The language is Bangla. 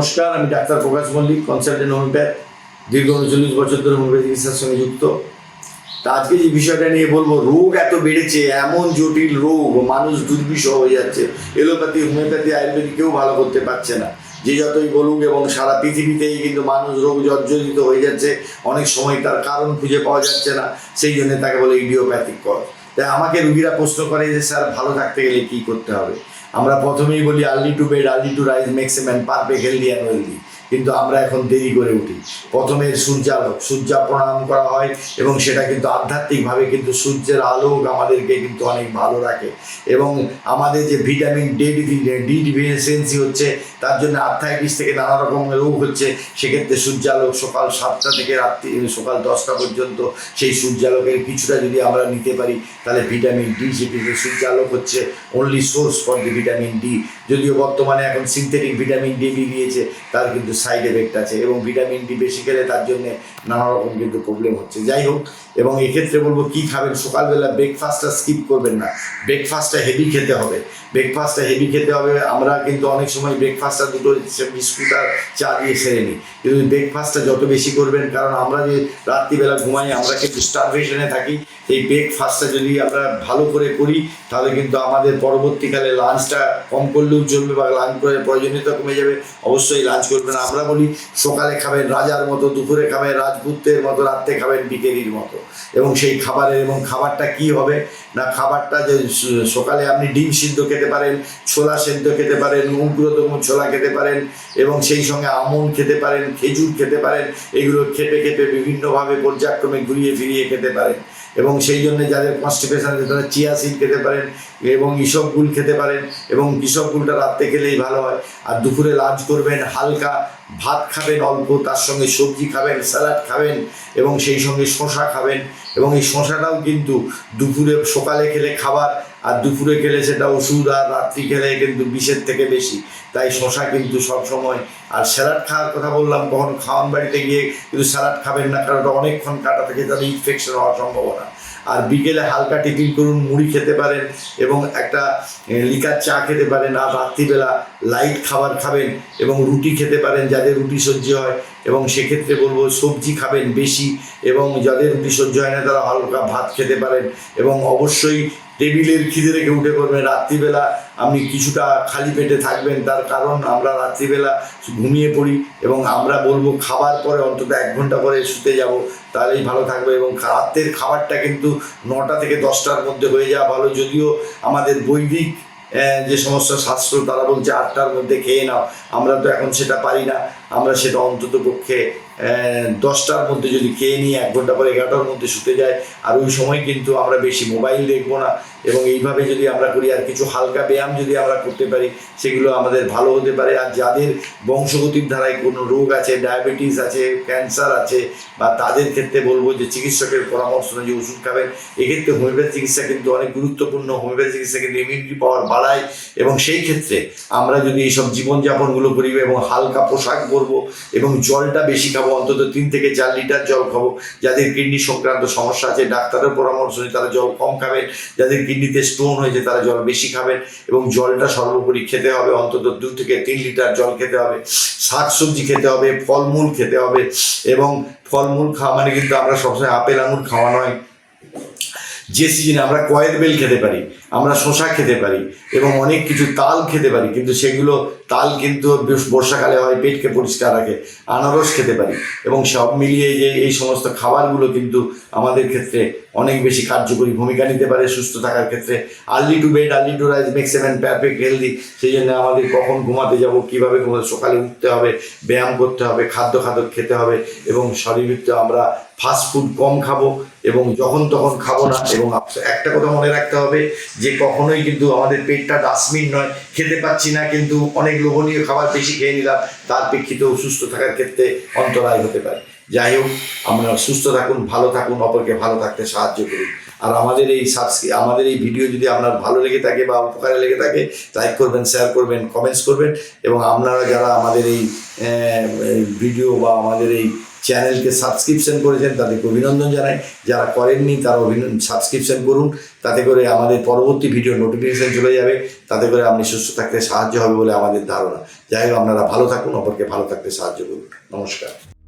নমস্কার, আমি ডাক্তার প্রকাশ মল্লিক কনসালটেন্ট হোমিওপ্যাথ দীর্ঘ উনচল্লিশ বছর ধরে হোমিওপ্যাথি চিকিৎসার সঙ্গে যুক্ত। তা আজকে যে বিষয়টা নিয়ে বলব, রোগ এত বেড়েছে, এমন জটিল রোগ, মানুষ দুর্বিষহ হয়ে যাচ্ছে। এলোপ্যাথি, হোমিওপ্যাথি, আয়ুর্বেদিক কেউ ভালো করতে পারছে না। যে যতই বলুক এবং সারা পৃথিবীতেই কিন্তু মানুষ রোগ জর্জরিত হয়ে যাচ্ছে, অনেক সময় তার কারণ খুঁজে পাওয়া যাচ্ছে না, সেই জন্য তাকে বলে ইডিওপ্যাথিক কর। তাই আমাকে রুগীরা প্রশ্ন করে যে, স্যার, ভালো থাকতে গেলে কি করতে হবে? আমরা প্রথমেই বলি early to bed early to rise makes a man perfect healthy and wealthy কিন্তু আমরা এখন দেরি করে উঠি। প্রথমে সূর্যালোক সূর্যা প্রণাম করা হয় এবং সেটা কিন্তু আধ্যাত্মিকভাবে কিন্তু সূর্যের আলোক আমাদেরকে কিন্তু অনেক ভালো রাখে। এবং আমাদের যে ভিটামিন ডি ডি ডিফিসিয়েন্সি হচ্ছে, তার জন্য আর্থাইটিস থেকে নানা রকম রোগ হচ্ছে। সেক্ষেত্রে সূর্যালোক সকাল সাতটা থেকে রাত্রি, সকাল দশটা পর্যন্ত সেই সূর্যালোকের কিছুটা যদি আমরা নিতে পারি, তাহলে ভিটামিন ডি সেটি সূর্যালোক হচ্ছে only source for the vitamin D যদিও বর্তমানে এখন সিনথেটিক ভিটামিন ডি বেরিয়েছে তার কিন্তু সাইড এফেক্ট আছে এবং ভিটামিন ডি বেশি খেলে তার জন্য নানা রকম কিন্তু প্রবলেম হচ্ছে। যাই হোক, এবং এক্ষেত্রে বলব কি খাবেন? সকালবেলা ব্রেকফাস্টটা স্কিপ করবেন না। ব্রেকফাস্টটা হেভি খেতে হবে। ব্রেকফাস্টটা হেভি খেতে হবে। আমরা কিন্তু অনেক সময় ব্রেকফাস্টটা দুটো বিস্কুট আর চা দিয়ে সেরে নিই। কিন্তু ব্রেকফাস্টটা যত বেশি করবেন, কারণ আমরা যে রাত্রিবেলা ঘুমাই, আমরা কিন্তু স্টারভেশনে থাকি। এই ব্রেকফাস্টটা যদি আমরা ভালো করে করি, তাহলে কিন্তু আমাদের পরবর্তীকালে লাঞ্চটা কম করলেও চলবে বা লাঞ্চ করে প্রয়োজনীয়তা কমে যাবে। অবশ্যই লাঞ্চ করবেন। আমরা বলি, সকালে খাবেন রাজার মতো, দুপুরে খাবেন রাজপুত্রের মতো, রাত্রে খাবেন বিকেলির মতো। এবং সেই খাবারের, এবং খাবারটা কি হবে? না, খাবারটা যে সকালে আপনি ডিম সিদ্ধ খেতে পারেন, ছোলা সেদ্ধ খেতে পারেন, উগ্রতম ছোলা খেতে পারেন, এবং সেই সঙ্গে আমন খেতে পারেন, খেজুর খেতে পারেন, এগুলো খেপে খেপে বিভিন্নভাবে পর্যায়ক্রমে ঘুরিয়ে ফিরিয়ে খেতে পারেন। এবং সেই জন্য যাদের কনস্টিপেশন আছে তারা চিয়া সিড খেতে পারেন এবং ইসব ইসবগুল খেতে পারেন এবং ইসবগুলটা রাত্রে খেলেই ভালো হয়। আর দুপুরে লাঞ্চ করবেন, হালকা ভাত খাবেন অল্প, তার সঙ্গে সবজি খাবেন স্যালাড খাবেন এবং সেই সঙ্গে শশা খাবেন। এবং এই শশাটাও কিন্তু দুপুরে সকালে খেলে খাবার আর দুপুরে খেলে সেটা ওষুধ আর রাত্রি খেলে কিন্তু বিষের থেকে বেশি। তাই শশা কিন্তু সব সময় আর স্যালাড খাওয়ার কথা বললাম, কখন খাওয়ান বাড়িতে গিয়ে কিন্তু স্যালাড খাবেন না, কারণ অনেকক্ষণ কাটা থেকে তাদের ইনফেকশন হওয়ার সম্ভাবনা। আর বিকেলে হালকা টিফিন করুন, মুড়ি খেতে পারেন এবং একটা লিকার চা খেতে পারেন আর রাত্রিবেলা লাইট খাবার খাবেন এবং রুটি খেতে পারেন যাদের রুটি সহ্য হয় এবং সেক্ষেত্রে বলব সবজি খাবেন বেশি এবং যাদের রুটি সহ্য হয় না তারা হালকা ভাত খেতে পারেন এবং অবশ্যই টেবিলের খিদে রেখে উঠে পড়বেন। রাত্রিবেলা আপনি কিছুটা খালি পেটে থাকবেন, তার কারণ আমরা রাত্রিবেলা ঘুমিয়ে পড়ি এবং আমরা বলব খাবার পরে, অন্তত এক ঘণ্টা পরে শুতে যাব, তাহলেই ভালো থাকবে এবং রাত্রের খাবারটা কিন্তু নটা থেকে দশটার মধ্যে হয়ে যাওয়া ভালো। যদিও আমাদের বৈদিক যে সমস্ত শাস্ত্র, তারা বলছে আটটার মধ্যে খেয়ে নাও, আমরা তো এখন সেটা পারি না। আমরা সেটা অন্তত পক্ষে দশটার মধ্যে যদি খেয়ে নিই এক ঘণ্টা পরে এগারোটার মধ্যে শুতে যাই, আর ওই সময় কিন্তু আমরা বেশি মোবাইল দেখব না। এবং এইভাবে যদি আমরা করি, আর কিছু হালকা ব্যায়াম যদি আমরা করতে পারি, সেগুলো আমাদের ভালো হতে পারে। আর যাদের বংশগতির ধারায় কোনো রোগ আছে, ডায়াবেটিস আছে, ক্যান্সার আছে, বা তাদের ক্ষেত্রে বলব যে চিকিৎসকের পরামর্শ অনুযায়ী ওষুধ খাবেন, এক্ষেত্রে হোমিওপ্যাথি চিকিৎসা কিন্তু অনেক গুরুত্বপূর্ণ। হোমিওপ্যাথি চিকিৎসা কিন্তু ইমিউনিটি পাওয়ার বাড়ায়। এবং সেই ক্ষেত্রে আমরা যদি এইসব জীবনযাপনগুলো করি এবং হালকা পোশাক পরবো এবং জলটা বেশি খাব, অন্তত তিন থেকে চার লিটার জল খাব। যাদের কিডনি সংক্রান্ত সমস্যা আছে, ডাক্তারের পরামর্শ নিয়ে তারা জল কম খাবেন। যাদের কিডনিতে স্টোন হয়েছে, তারা জল বেশি খাবেন এবং জলটা সর্বোপরি খেতে হবে, অন্তত দু থেকে তিন লিটার জল খেতে হবে। শাক সবজি খেতে হবে, ফলমূল খেতে হবে এবং ফলমূল খাওয়া মানে কিন্তু আমরা সবসময় আপেল, আঙুর খাওয়া নয়। যে সিজনে আমরা কয়েল বেল খেতে পারি। আমরা শশা খেতে পারি এবং অনেক কিছু তাল খেতে পারি কিন্তু সেগুলো তাল কিন্তু বর্ষাকালে হয় পেটকে পরিষ্কার রাখে আনারস খেতে পারি এবং সব মিলিয়ে যে এই সমস্ত খাবারগুলো কিন্তু আমাদের ক্ষেত্রে অনেক বেশি কার্যকরী ভূমিকা নিতে পারে সুস্থ থাকার ক্ষেত্রে। Early to bed early to rise makes even perfect healthy সেই জন্য আমাদের কখন ঘুমাতে যাব কীভাবে ঘুমাতে সকালে উঠতে হবে ব্যায়াম করতে হবে খাদ্য খাদ্য খেতে হবে এবং শরীরতে আমরা ফাস্ট ফুড কম খাব এবং যখন তখন খাব না এবং একটা কথা মনে রাখতে হবে যে কখনোই কিন্তু আমাদের পেটটা ডাস্টবিন নয়, খেতে পাচ্ছি না, কিন্তু অনেক লোভনীয় খাবার বেশি খেয়ে নিলাম, তার প্রেক্ষিতেও সুস্থ থাকার ক্ষেত্রে অন্তরায় হতে পারে। যাই হোক, আমরা সুস্থ থাকুন, ভালো থাকুন, অপরকে ভালো থাকতে সাহায্য করুন। আর আমাদের এই সাবস্ক্রি আমাদের এই ভিডিও যদি আপনার ভালো লেগে থাকে বা উপকারে লেগে থাকে লাইক করবেন শেয়ার করবেন কমেন্টস করবেন, এবং আপনারা যারা আমাদের এই ভিডিও বা আমাদের এই চ্যানেলকে সাবস্ক্রিপশন করেছেন, তাদেরকে অভিনন্দন জানাই। যারা করেননি, তারা অভিনন্দন সাবস্ক্রিপশন করুন। তাতে করে আমাদের পরবর্তী ভিডিও নোটিফিকেশন চলে যাবে। তাতে করে আপনি সুস্থ থাকতে সাহায্য হবে বলে আমাদের ধারণা। যাই হোক, আপনারা ভালো থাকুন, অপরকে ভালো থাকতে সাহায্য করুন। নমস্কার।